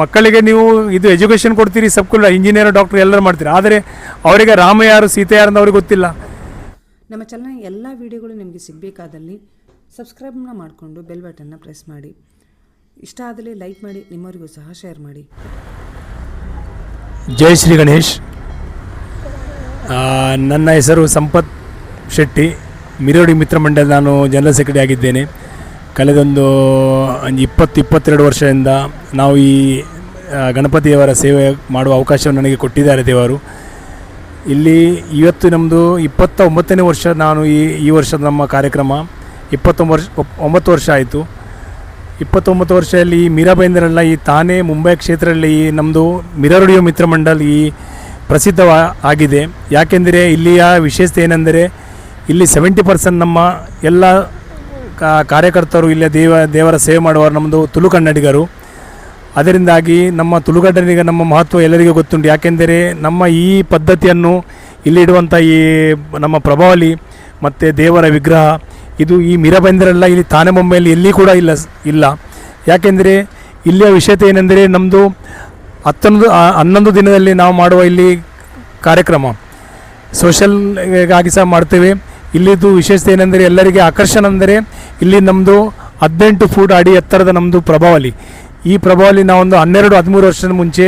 ಮಕ್ಕಳಿಗೆ ನೀವು ಇದು ಎಜುಕೇಷನ್ ಕೊಡ್ತೀರಿ ಸಬ್ಕುಲ್ ಇಂಜಿನಿಯರ್ ಡಾಕ್ಟರ್ ಎಲ್ಲರೂ ಮಾಡ್ತೀರಿ. ಆದರೆ ಅವರಿಗೆ ರಾಮ ಯಾರು ಸೀತೆ ಯಾರು ಅಂತ ಅವ್ರಿಗೆ ಗೊತ್ತಿಲ್ಲ. ನಮ್ಮ ಚಾನಲ್ ಎಲ್ಲ ವಿಡಿಯೋಗಳು ನಿಮಗೆ ಸಿಗಬೇಕಾದಲ್ಲಿ ಸಬ್ಸ್ಕ್ರೈಬ್ನ ಮಾಡಿಕೊಂಡು ಬೆಲ್ ಬಟನ್ನ ಪ್ರೆಸ್ ಮಾಡಿ. ಇಷ್ಟ ಆದಲ್ಲಿ ಲೈಕ್ ಮಾಡಿ ನಿಮ್ಮವರಿಗೂ ಸಹ ಶೇರ್ ಮಾಡಿ. ಜೈ ಶ್ರೀ ಗಣೇಶ್. ನನ್ನ ಹೆಸರು ಸಂಪತ್ ಶೆಟ್ಟಿ. ಮಿರೋಡಿ ಮಿತ್ರ ಮಂಡಲ ನಾನು ಜನರಲ್ ಸೆಕ್ರೆಟರಿ ಆಗಿದ್ದೇನೆ. ಕಳೆದೊಂದು ಇಪ್ಪತ್ತು, ಇಪ್ಪತ್ತೆರಡು ವರ್ಷದಿಂದ ನಾವು ಈ ಗಣಪತಿಯವರ ಸೇವೆ ಮಾಡುವ ಅವಕಾಶವನ್ನು ನನಗೆ ಕೊಟ್ಟಿದ್ದಾರೆ ದೇವರು. ಇಲ್ಲಿ ಇವತ್ತು ನಮ್ಮದು ಇಪ್ಪತ್ತ ಒಂಬತ್ತನೇ ವರ್ಷ ನಾನು ಈ ಈ ವರ್ಷದ ನಮ್ಮ ಕಾರ್ಯಕ್ರಮ. ಇಪ್ಪತ್ತೊಂಬತ್ತು ವರ್ಷ ಒಂಬತ್ತು ವರ್ಷ ಆಯಿತು. ಇಪ್ಪತ್ತೊಂಬತ್ತು ವರ್ಷದಲ್ಲಿ ಈ ಮೀರಾಬೈಂದ್ರಲ್ಲ ಈ ತಾನೇ ಮುಂಬೈ ಕ್ಷೇತ್ರದಲ್ಲಿ ಈ ನಮ್ಮದು ಮಿರರುಡಿಯೋ ಮಿತ್ರ ಮಂಡಲ್ ಈ ಪ್ರಸಿದ್ಧವ, ಆಗಿದೆ. ಯಾಕೆಂದರೆ ಇಲ್ಲಿಯ ವಿಶೇಷತೆ ಏನೆಂದರೆ ಇಲ್ಲಿ ಸೆವೆಂಟಿ ಪರ್ಸೆಂಟ್ ನಮ್ಮ ಎಲ್ಲ ಕಾರ್ಯಕರ್ತರು ಇಲ್ಲೇ ದೇವ, ದೇವರ ಸೇವೆ ಮಾಡುವವರು ನಮ್ಮದು ತುಳು ಕನ್ನಡಿಗರು. ಅದರಿಂದಾಗಿ ನಮ್ಮ ತುಳುಗಡ್ಡನಿಗೆ ನಮ್ಮ ಮಹತ್ವ ಎಲ್ಲರಿಗೂ ಗೊತ್ತುಂಟು. ಯಾಕೆಂದರೆ ನಮ್ಮ ಈ ಪದ್ಧತಿಯನ್ನು ಇಲ್ಲಿಡುವಂಥ ಈ ನಮ್ಮ ಪ್ರಭಾವಲಿ ಮತ್ತು ದೇವರ ವಿಗ್ರಹ, ಇದು ಈ ಮೀರಬಂದರೆಲ್ಲ ಇಲ್ಲಿ ತಾನೆ ಬೊಂಬೆಯಲ್ಲಿ ಎಲ್ಲಿ ಕೂಡ ಇಲ್ಲ ಇಲ್ಲ. ಯಾಕೆಂದರೆ ಇಲ್ಲಿಯ ವಿಷಯತೆ ಏನೆಂದರೆ ನಮ್ಮದು ಹತ್ತೊಂದು ಹನ್ನೊಂದು ದಿನದಲ್ಲಿ ನಾವು ಮಾಡುವ ಇಲ್ಲಿ ಕಾರ್ಯಕ್ರಮ. ಸೋಷಲ್ಗಾಗಿ ಸಹ ಮಾಡ್ತೇವೆ ಇಲ್ಲಿದ್ದು ವಿಶೇಷತೆ ಏನೆಂದರೆ ಎಲ್ಲರಿಗೆ ಆಕರ್ಷಣೆ ಅಂದರೆ ಇಲ್ಲಿ ನಮ್ಮದು ಹದಿನೆಂಟು ಫೂಟ್ ಅಡಿ ಎತ್ತರದ ನಮ್ಮದು ಪ್ರಭಾವಲಿ ಈ ಪ್ರಭಾವಲಿ ನಾವೊಂದು ಹನ್ನೆರಡು, ಹದಿಮೂರು ವರ್ಷದ ಮುಂಚೆ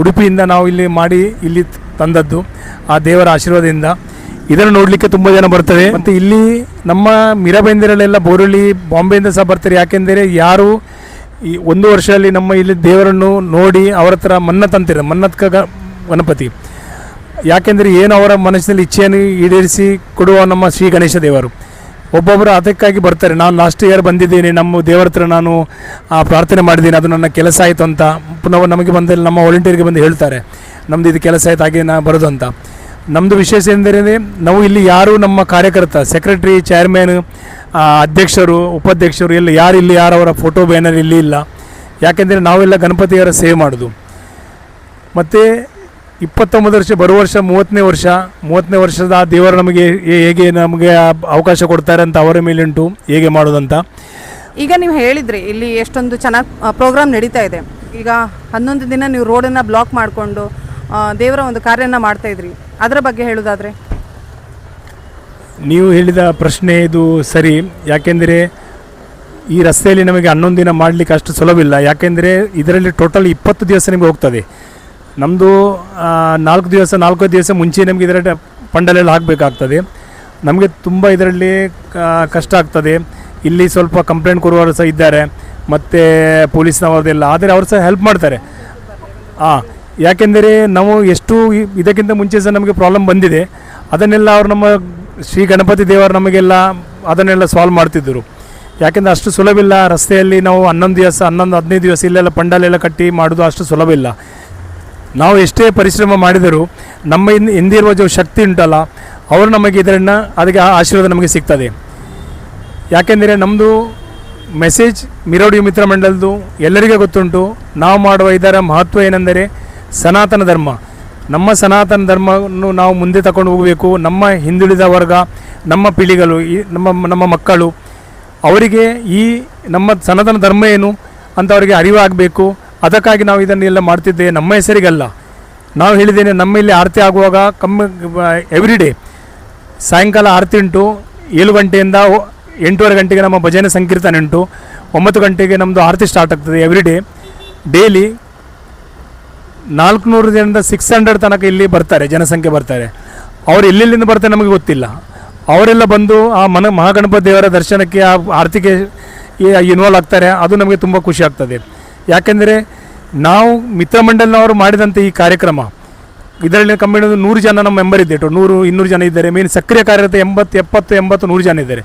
ಉಡುಪಿಯಿಂದ ನಾವು ಇಲ್ಲಿ ಮಾಡಿ ಇಲ್ಲಿ ತಂದದ್ದು ಆ ದೇವರ ಆಶೀರ್ವಾದದಿಂದ. ಇದನ್ನು ನೋಡಲಿಕ್ಕೆ ತುಂಬ ಜನ ಬರ್ತವೆ ಮತ್ತು ಇಲ್ಲಿ ನಮ್ಮ ಮಿರಬೆಂದಿರಲ್ಲೆಲ್ಲ ಬೋರಳ್ಳಿ ಬಾಂಬೆಯಿಂದ ಸಹ ಬರ್ತಾರೆ. ಯಾಕೆಂದರೆ ಯಾರು ಈ ಒಂದು ವರ್ಷದಲ್ಲಿ ನಮ್ಮ ಇಲ್ಲಿ ದೇವರನ್ನು ನೋಡಿ ಅವರ ಹತ್ರ ಮನ್ನತ್ ಅಂತಾರೆ ಮನ್ನತ್ ಗಣಪತಿ. ಯಾಕೆಂದರೆ ಏನು ಅವರ ಮನಸ್ಸಿನಲ್ಲಿ ಇಚ್ಛೆಯನ್ನು ಈಡೇರಿಸಿ ಕೊಡುವ ನಮ್ಮ ಶ್ರೀ ಗಣೇಶ ದೇವರು. ಒಬ್ಬೊಬ್ಬರು ಅದಕ್ಕಾಗಿ ಬರ್ತಾರೆ. ನಾನು ಲಾಸ್ಟ್ ಇಯರ್ ಬಂದಿದ್ದೀನಿ. ನಮ್ಮ ದೇವರ ಹತ್ರ ನಾನು ಪ್ರಾರ್ಥನೆ ಮಾಡಿದ್ದೀನಿ. ಅದು ನನ್ನ ಕೆಲಸ ಆಯಿತು ಅಂತ ಪುನಃ ನಮಗೆ ಬಂದಲ್ಲಿ ನಮ್ಮ ವಾಲಂಟಿಯರ್ಗೆ ಬಂದು ಹೇಳ್ತಾರೆ. ನಮ್ಮದು ಇದು ಕೆಲಸ ಆಯ್ತು, ಹಾಗೆ ನಾ ಬರೋದು ಅಂತ. ನಮ್ಮದು ವಿಶೇಷ ಎಂದರೆ ನಾವು ಇಲ್ಲಿ ಯಾರು ನಮ್ಮ ಕಾರ್ಯಕರ್ತ ಸೆಕ್ರೆಟ್ರಿ ಚೇರ್ಮನ್ ಅಧ್ಯಕ್ಷರು, ಉಪಾಧ್ಯಕ್ಷರು, ಎಲ್ಲ ಯಾರು ಇಲ್ಲಿ ಯಾರವರ ಫೋಟೋ ಬ್ಯಾನರ್ ಇಲ್ಲಿ ಇಲ್ಲ. ಯಾಕೆಂದರೆ ನಾವೆಲ್ಲ ಗಣಪತಿಯವರ ಸೇವೆ ಮಾಡೋದು. ಮತ್ತು ಇಪ್ಪತ್ತೊಂಬತ್ತು ವರ್ಷ ಬರುವ ವರ್ಷ ಮೂವತ್ತನೇ ವರ್ಷ ಮೂವತ್ತನೇ ವರ್ಷದ ಆ ದೇವರು ನಮಗೆ ಹೇಗೆ ನಮಗೆ ಅವಕಾಶ ಕೊಡ್ತಾರೆ ಅಂತ ಅವರ ಮೇಲುಂಟು ಹೇಗೆ ಮಾಡೋದಂತ. ಈಗ ನೀವು ಹೇಳಿದ್ರಿ ಇಲ್ಲಿ ಎಷ್ಟೊಂದು ಚೆನ್ನಾಗಿ ಪ್ರೋಗ್ರಾಮ್ ನಡೀತಾ ಇದೆ. ಈಗ ಹನ್ನೊಂದು ದಿನ ನೀವು ರೋಡನ್ನು ಬ್ಲಾಕ್ ಮಾಡಿಕೊಂಡು ದೇವರ ಒಂದು ಕಾರ್ಯನ ಮಾಡ್ತಾ ಇದ್ರಿ. ಅದರ ಬಗ್ಗೆ ಹೇಳೋದಾದ್ರೆ. ನೀವು ಹೇಳಿದ ಪ್ರಶ್ನೆ ಇದು ಸರಿ ಯಾಕೆಂದರೆ ಈ ರಸ್ತೆಯಲ್ಲಿ ನಮಗೆ ಹನ್ನೊಂದು ದಿನ ಮಾಡಲಿಕ್ಕೆ ಅಷ್ಟು ಇಲ್ಲ ಯಾಕೆಂದರೆ ಇದರಲ್ಲಿ ಟೋಟಲ್ ಇಪ್ಪತ್ತು ದಿವಸ ನಿಮಗೆ ಹೋಗ್ತದೆ. ನಮ್ಮದು ನಾಲ್ಕು ದಿವಸ ನಾಲ್ಕು ದಿವಸ ಮುಂಚೆ ನಮಗೆ ಇದರ ಪಂಡಲೆಲ್ಲ ಹಾಕಬೇಕಾಗ್ತದೆ. ನಮಗೆ ತುಂಬ ಇದರಲ್ಲಿ ಕಷ್ಟ ಆಗ್ತದೆ. ಇಲ್ಲಿ ಸ್ವಲ್ಪ ಕಂಪ್ಲೇಂಟ್ ಕೊಡುವವರು ಸಹ ಇದ್ದಾರೆ. ಮತ್ತು ಪೊಲೀಸ್ನವರದೆಲ್ಲ ಆದರೆ ಅವರು ಸಹ ಹೆಲ್ಪ್ ಮಾಡ್ತಾರೆ. ಹಾಂ ಯಾಕೆಂದರೆ ನಾವು ಎಷ್ಟು ಇದಕ್ಕಿಂತ ಮುಂಚೆ ಸಹ ನಮಗೆ ಪ್ರಾಬ್ಲಮ್ ಬಂದಿದೆ. ಅದನ್ನೆಲ್ಲ ಅವರು ನಮ್ಮ ಶ್ರೀ ಗಣಪತಿ ದೇವರು ನಮಗೆಲ್ಲ ಅದನ್ನೆಲ್ಲ ಸಾಲ್ವ್ ಮಾಡ್ತಿದ್ದರು. ಯಾಕೆಂದರೆ ಅಷ್ಟು ಸುಲಭ ಇಲ್ಲ. ರಸ್ತೆಯಲ್ಲಿ ನಾವು ಹನ್ನೊಂದು ದಿವಸ, ಹನ್ನೊಂದು, ಹದಿನೈದು ದಿವಸ ಇಲ್ಲೆಲ್ಲ ಪಂಡಲೆಲ್ಲ ಕಟ್ಟಿ ಮಾಡೋದು ಅಷ್ಟು ಸುಲಭ ಇಲ್ಲ. ನಾವು ಎಷ್ಟೇ ಪರಿಶ್ರಮ ಮಾಡಿದರೂ ನಮ್ಮ ಹಿಂದೆ ಹಿಂದಿರುವ ಜೊ ಶಕ್ತಿ ಉಂಟಲ್ಲ, ಅವರು ನಮಗೆ ಇದರನ್ನು ಅದಕ್ಕೆ ಆ ಆಶೀರ್ವಾದ ನಮಗೆ ಸಿಗ್ತದೆ. ಯಾಕೆಂದರೆ ನಮ್ಮದು ಮೆಸೇಜ್ ಮಿರೋಡಿ ಮಿತ್ರ ಮಂಡಲದ್ದು ಎಲ್ಲರಿಗೆ ಗೊತ್ತುಂಟು. ನಾವು ಮಾಡುವ ಇದರ ಮಹತ್ವ ಏನೆಂದರೆ ಸನಾತನ ಧರ್ಮ. ನಮ್ಮ ಸನಾತನ ಧರ್ಮವನ್ನು ನಾವು ಮುಂದೆ ತಗೊಂಡು ಹೋಗಬೇಕು. ನಮ್ಮ ಹಿಂದುಳಿದ ವರ್ಗ, ನಮ್ಮ ಪೀಳಿಗಳು, ಈ ನಮ್ಮ ನಮ್ಮ ಮಕ್ಕಳು, ಅವರಿಗೆ ಈ ನಮ್ಮ ಸನಾತನ ಧರ್ಮ ಏನು ಅಂತ ಅವರಿಗೆ ಅರಿವಾಗಬೇಕು. ಅದಕ್ಕಾಗಿ ನಾವು ಇದನ್ನೆಲ್ಲ ಮಾಡ್ತಿದ್ದೇವೆ. ನಮ್ಮ ಹೆಸರಿಗಲ್ಲ. ನಾವು ಹೇಳಿದ್ದೇನೆ ನಮ್ಮ ಇಲ್ಲಿ ಆರತಿ ಆಗುವಾಗ ಕಮ್ಮಿ ಎವ್ರಿ ಡೇ ಸಾಯಂಕಾಲ ಆರತಿ ಉಂಟು ಏಳು ಗಂಟೆಯಿಂದ ಎಂಟೂವರೆ ಗಂಟೆಗೆ ನಮ್ಮ ಭಜನೆ ಸಂಕೀರ್ತನೆ ಉಂಟು. ಒಂಬತ್ತು ಗಂಟೆಗೆ ನಮ್ಮದು ಆರತಿ ಸ್ಟಾರ್ಟ್ ಆಗ್ತದೆ ಎವ್ರಿ ಡೇ ಡೈಲಿ ನಾಲ್ಕುನೂರು ಸಿಕ್ಸ್ ಹಂಡ್ರೆಡ್ ತನಕ ಇಲ್ಲಿ ಬರ್ತಾರೆ, ಜನಸಂಖ್ಯೆ ಬರ್ತಾರೆ. ಅವರು ಎಲ್ಲೆಲ್ಲಿಂದ ಬರ್ತಾರೆ ನಮಗೆ ಗೊತ್ತಿಲ್ಲ. ಅವರೆಲ್ಲ ಬಂದು ಆ ಮನ, ಮಹಾಗಣಪತಿ ದೇವರ ದರ್ಶನಕ್ಕೆ, ಆ ಆರತಿಗೆ ಇನ್ವಾಲ್ವ್ ಆಗ್ತಾರೆ. ಅದು ನಮಗೆ ತುಂಬ ಖುಷಿ ಆಗ್ತದೆ. ಯಾಕೆಂದರೆ ನಾವು ಮಿತ್ರಮಂಡಲನವರು ಮಾಡಿದಂಥ ಈ ಕಾರ್ಯಕ್ರಮ. ಇದರಲ್ಲಿ ಕಮ್ಮಿ ನೂರು ಜನ ನಮ್ಮ ಮೆಂಬರ್ ಇದ್ದೆ. ಟು ನೂರು, ಇನ್ನೂರು ಜನ ಇದ್ದಾರೆ. ಮೇನ್ ಸಕ್ರಿಯ ಕಾರ್ಯರತ ಎಂಬತ್ತು, ಎಪ್ಪತ್ತು, ಎಂಬತ್ತು, ನೂರು ಜನ ಇದ್ದಾರೆ.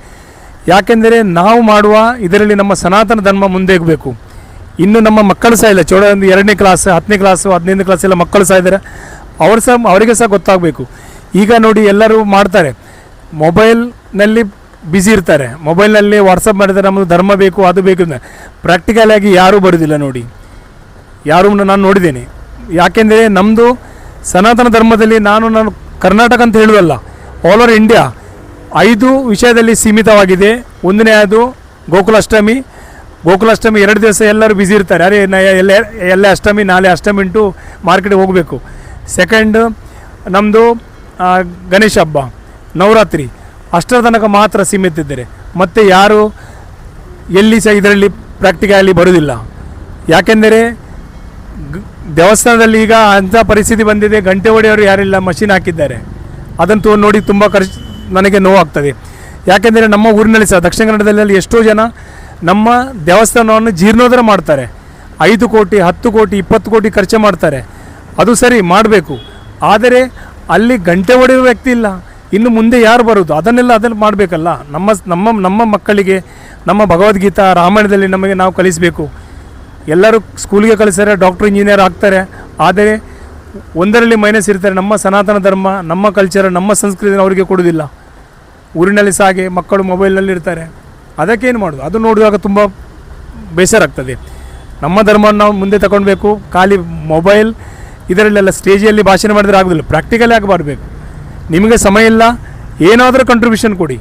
ಯಾಕೆಂದರೆ ನಾವು ಮಾಡುವ ಇದರಲ್ಲಿ ನಮ್ಮ ಸನಾತನ ಧರ್ಮ ಮುಂದೆ ಹೋಗಬೇಕು ಇನ್ನು ನಮ್ಮ ಮಕ್ಕಳು ಸಹ ಇಲ್ಲ. ಚೋಡ ಒಂದು ಎರಡನೇ ಕ್ಲಾಸ್ ಹತ್ತನೇ ಕ್ಲಾಸು ಹದಿನೈದನೇ ಕ್ಲಾಸ್ ಎಲ್ಲ ಮಕ್ಕಳು ಸಹ ಇದ್ದಾರೆ. ಅವರು ಸಹ, ಅವರಿಗೆ ಸಹ ಗೊತ್ತಾಗಬೇಕು. ಈಗ ನೋಡಿ ಎಲ್ಲರೂ ಮಾಡ್ತಾರೆ. ಮೊಬೈಲ್ನಲ್ಲಿ ಬ್ಯುಸಿ ಇರ್ತಾರೆ. ಮೊಬೈಲ್ನಲ್ಲಿ ವಾಟ್ಸಪ್ ಮಾಡಿದರೆ ನಮ್ಮದು ಧರ್ಮ ಬೇಕು, ಅದು ಬೇಕು ಆಗಿ ಯಾರೂ ಬರೋದಿಲ್ಲ ನೋಡಿ. ಯಾರು ನಾನು ನೋಡಿದ್ದೇನೆ. ಯಾಕೆಂದರೆ ನಮ್ಮದು ಸನಾತನ ಧರ್ಮದಲ್ಲಿ ನಾನು ನಾನು ಕರ್ನಾಟಕ ಅಂತ ಹೇಳುವಲ್ಲ ಆಲ್ ಓವರ್ ಇಂಡಿಯಾ ಐದು ವಿಷಯದಲ್ಲಿ ಸೀಮಿತವಾಗಿದೆ. ಒಂದನೇ ಅದು ಗೋಕುಲಾಷ್ಟಮಿ. ಗೋಕುಲಾಷ್ಟಮಿ ಎರಡು ದಿವಸ ಎಲ್ಲರೂ ಬ್ಯುಸಿ ಇರ್ತಾರೆ. ಅರೆ ಎಲ್ಲ ಎಲ್ಲ ಅಷ್ಟಮಿ, ನಾಳೆ ಅಷ್ಟಮಿ ಉಂಟು ಮಾರ್ಕೆಟಿಗೆ ಹೋಗಬೇಕು. ಸೆಕೆಂಡ್ ನಮ್ಮದು ಗಣೇಶ ಹಬ್ಬ, ನವರಾತ್ರಿ. ಅಷ್ಟರ ತನಕ ಮಾತ್ರ ಸೀಮಿತ ಇದ್ದರೆ ಮತ್ತು ಯಾರು ಎಲ್ಲಿ ಸಹ ಇದರಲ್ಲಿ ಪ್ರಾಕ್ಟಿಕಲಿ ಬರುವುದಿಲ್ಲ. ಯಾಕೆಂದರೆ ದೇವಸ್ಥಾನದಲ್ಲಿ ಈಗ ಅಂಥ ಪರಿಸ್ಥಿತಿ ಬಂದಿದೆ, ಗಂಟೆ ಹೊಡೆಯವರು ಯಾರಿಲ್ಲ ಮಷಿನ್ ಹಾಕಿದ್ದಾರೆ. ಅದನ್ನು ನೋಡಿ ತುಂಬ ಖರ್ಚು ನನಗೆ ನೋವಾಗ್ತದೆ. ಯಾಕೆಂದರೆ ನಮ್ಮ ಊರಿನಲ್ಲಿ ಸಹ, ದಕ್ಷಿಣ ಕನ್ನಡದಲ್ಲಿ ಎಷ್ಟೋ ಜನ ನಮ್ಮ ದೇವಸ್ಥಾನವನ್ನು ಜೀರ್ಣೋದ್ಧಾರ ಮಾಡ್ತಾರೆ. ಐದು ಕೋಟಿ, ಹತ್ತು ಕೋಟಿ, ಇಪ್ಪತ್ತು ಕೋಟಿ ಖರ್ಚು ಮಾಡ್ತಾರೆ. ಅದು ಸರಿ, ಮಾಡಬೇಕು. ಆದರೆ ಅಲ್ಲಿ ಗಂಟೆ ಹೊಡೆಯುವ ವ್ಯಕ್ತಿ ಇಲ್ಲ. ಇನ್ನು ಮುಂದೆ ಯಾರು ಬರೋದು ಅದನ್ನೆಲ್ಲ ಅದನ್ನು ಮಾಡಬೇಕಲ್ಲ. ನಮ್ಮ ನಮ್ಮ ನಮ್ಮ ಮಕ್ಕಳಿಗೆ, ನಮ್ಮ ಭಗವದ್ಗೀತಾ ರಾಮಾಯಣದಲ್ಲಿ ನಮಗೆ ನಾವು ಕಲಿಸಬೇಕು. ಎಲ್ಲರೂ ಸ್ಕೂಲಿಗೆ ಕಲಿಸ್ತಾರೆ ಡಾಕ್ಟ್ರು, ಇಂಜಿನಿಯರ್ ಆಗ್ತಾರೆ. ಆದರೆ ಒಂದರಲ್ಲಿ ಮೈನಸ್ ಇರ್ತಾರೆ. ನಮ್ಮ ಸನಾತನ ಧರ್ಮ, ನಮ್ಮ ಕಲ್ಚರ್ ನಮ್ಮ ಸಂಸ್ಕೃತಿನ ಅವರಿಗೆ ಕೊಡೋದಿಲ್ಲ ಊರಿನಲ್ಲಿ ಸಾಗೆ, ಮಕ್ಕಳು ಮೊಬೈಲ್ನಲ್ಲಿ ಇರ್ತಾರೆ. ಅದಕ್ಕೇನು ಮಾಡೋದು ಅದು ನೋಡಿದಾಗ ತುಂಬ ಬೇಸರ ಆಗ್ತದೆ ನಮ್ಮ ಧರ್ಮವನ್ನು ನಾವು ಮುಂದೆ ತಗೊಳ್ಬೇಕು. ಖಾಲಿ ಮೊಬೈಲ್ ಇದರಲ್ಲೆಲ್ಲ ಸ್ಟೇಜಲ್ಲಿ ಭಾಷಣ ಮಾಡಿದ್ರೆ ಆಗೋದಿಲ್ಲ. ಪ್ರಾಕ್ಟಿಕಲಿ ಆಗಿ ಬರಬೇಕು ನಿಮಗೆ ಸಮಯ ಇಲ್ಲ ಏನಾದರೂ ಕಂಟ್ರಿಬ್ಯೂಷನ್ ಕೊಡಿ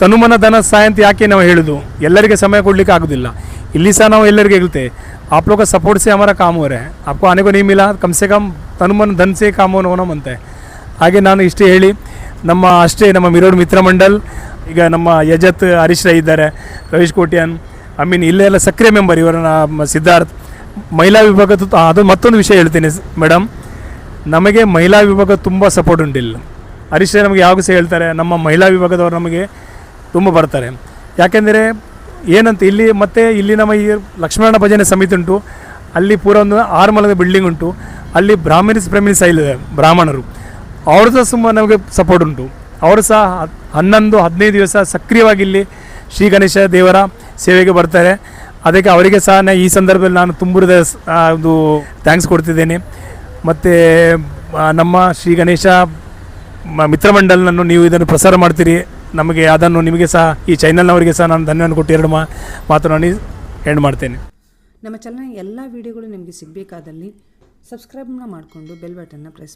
ತನುಮನ ಧನ ಸಹಾಯ ಅಂತ ಯಾಕೆ ನಾವು ಹೇಳೋದು ಎಲ್ಲರಿಗೆ ಸಮಯ ಕೊಡಲಿಕ್ಕೆ ಆಗೋದಿಲ್ಲ ಇಲ್ಲಿ ಸಹ ನಾವು ಎಲ್ಲರಿಗೆ ಹೇಳ್ತೇವೆ आप लोग का सपोर्ट से हमारा काम हो रहा है आपको आने को नहीं मिला कम से कम ತನುಮನ ಧನ್ ಸೇ ಕಾಮ ಹೋನೋ ಅಂತೆ ಹಾಗೆ ನಾನು ಇಷ್ಟೇ ಹೇಳಿ ನಮ್ಮ ಅಷ್ಟೇ ನಮ್ಮ ಮಿರೋಡ್ ಮಿತ್ರ ಮಂಡಲ್ ಈಗ ನಮ್ಮ ಯಜತ್ ಹರೀಶ್ ರೈ ಇದ್ದಾರೆ ರವೀಶ್ ಕೋಟ್ಯಾನ್ ಐ ಮೀನ್ ಇಲ್ಲೆಲ್ಲ ಸಕ್ರಿಯ ಮೆಂಬರ್ ಇವರ ನಮ್ಮ ಸಿದ್ಧಾರ್ಥ್ ಮಹಿಳಾ ವಿಭಾಗದ ಅದು ಮತ್ತೊಂದು ವಿಷಯ ಹೇಳ್ತೀನಿ ಮೇಡಮ್ ನಮಗೆ ಮಹಿಳಾ ವಿಭಾಗ ತುಂಬ ಸಪೋರ್ಟ್ ಉಂಟಿಲ್ಲ ಹರೀಶ್ ನಮಗೆ ಯಾವಾಗ ಸಹ ಹೇಳ್ತಾರೆ, ನಮ್ಮ ಮಹಿಳಾ ವಿಭಾಗದವರು ನಮಗೆ ತುಂಬ ಬರ್ತಾರೆ. ಯಾಕೆಂದರೆ ಏನಂತ ಇಲ್ಲಿ ಮತ್ತು ಇಲ್ಲಿ ನಮ್ಮ ಈ ಲಕ್ಷ್ಮಣ ಭಜನೆ ಸಮಿತಿ ಉಂಟು, ಅಲ್ಲಿ ಪೂರ ಒಂದು ಆರು ಮಲದ ಬಿಲ್ಡಿಂಗ್ ಉಂಟು, ಅಲ್ಲಿ ಬ್ರಾಹ್ಮಿನ್ಸ್ ಸಹ ಇದೆ ಬ್ರಾಹ್ಮಣರು. ಅವರು ಸಹ ತುಂಬ ನಮಗೆ ಸಪೋರ್ಟ್ ಉಂಟು. ಅವರು ಸಹ ಹನ್ನೊಂದು, ಹದಿನೈದು ದಿವಸ ಸಕ್ರಿಯವಾಗಿ ಇಲ್ಲಿ ಶ್ರೀ ಗಣೇಶ ದೇವರ ಸೇವೆಗೆ ಬರ್ತಾರೆ. ಅದಕ್ಕೆ ಅವರಿಗೆ ಸಹ ನಾ ಈ ಸಂದರ್ಭದಲ್ಲಿ ನಾನು ತುಂಬುರದ ಒಂದು ಥ್ಯಾಂಕ್ಸ್ ಕೊಡ್ತಿದ್ದೇನೆ. ಮತ್ತು ನಮ್ಮ ಶ್ರೀ ಗಣೇಶ ಮಿತ್ರಮಂಡಲನನ್ನು ನೀವು ಇದನ್ನು ಪ್ರಸಾರ ಮಾಡ್ತೀರಿ. ನಮಗೆ ಅದನ್ನು ನಿಮಗೆ ಸಹ, ಈ ಚಾನಲ್ನವರಿಗೆ ಸಹ ನಾನು ಧನ್ಯವಾದ ಕೊಟ್ಟು ಎರಡು ಮಾ, ಮಾತನ್ನು ಎಂಡ್ ಮಾಡ್ತೇನೆ. ನಮ್ಮ ಚಾನಲ್ ಎಲ್ಲ ವಿಡಿಯೋಗಳು ನಿಮಗೆ ಸಿಗಬೇಕಾದಲ್ಲಿ ಸಬ್ಸ್ಕ್ರೈಬ್ನ ಮಾಡಿಕೊಂಡು ಬೆಲ್ ಬಟನ್ನ ಪ್ರೆಸ್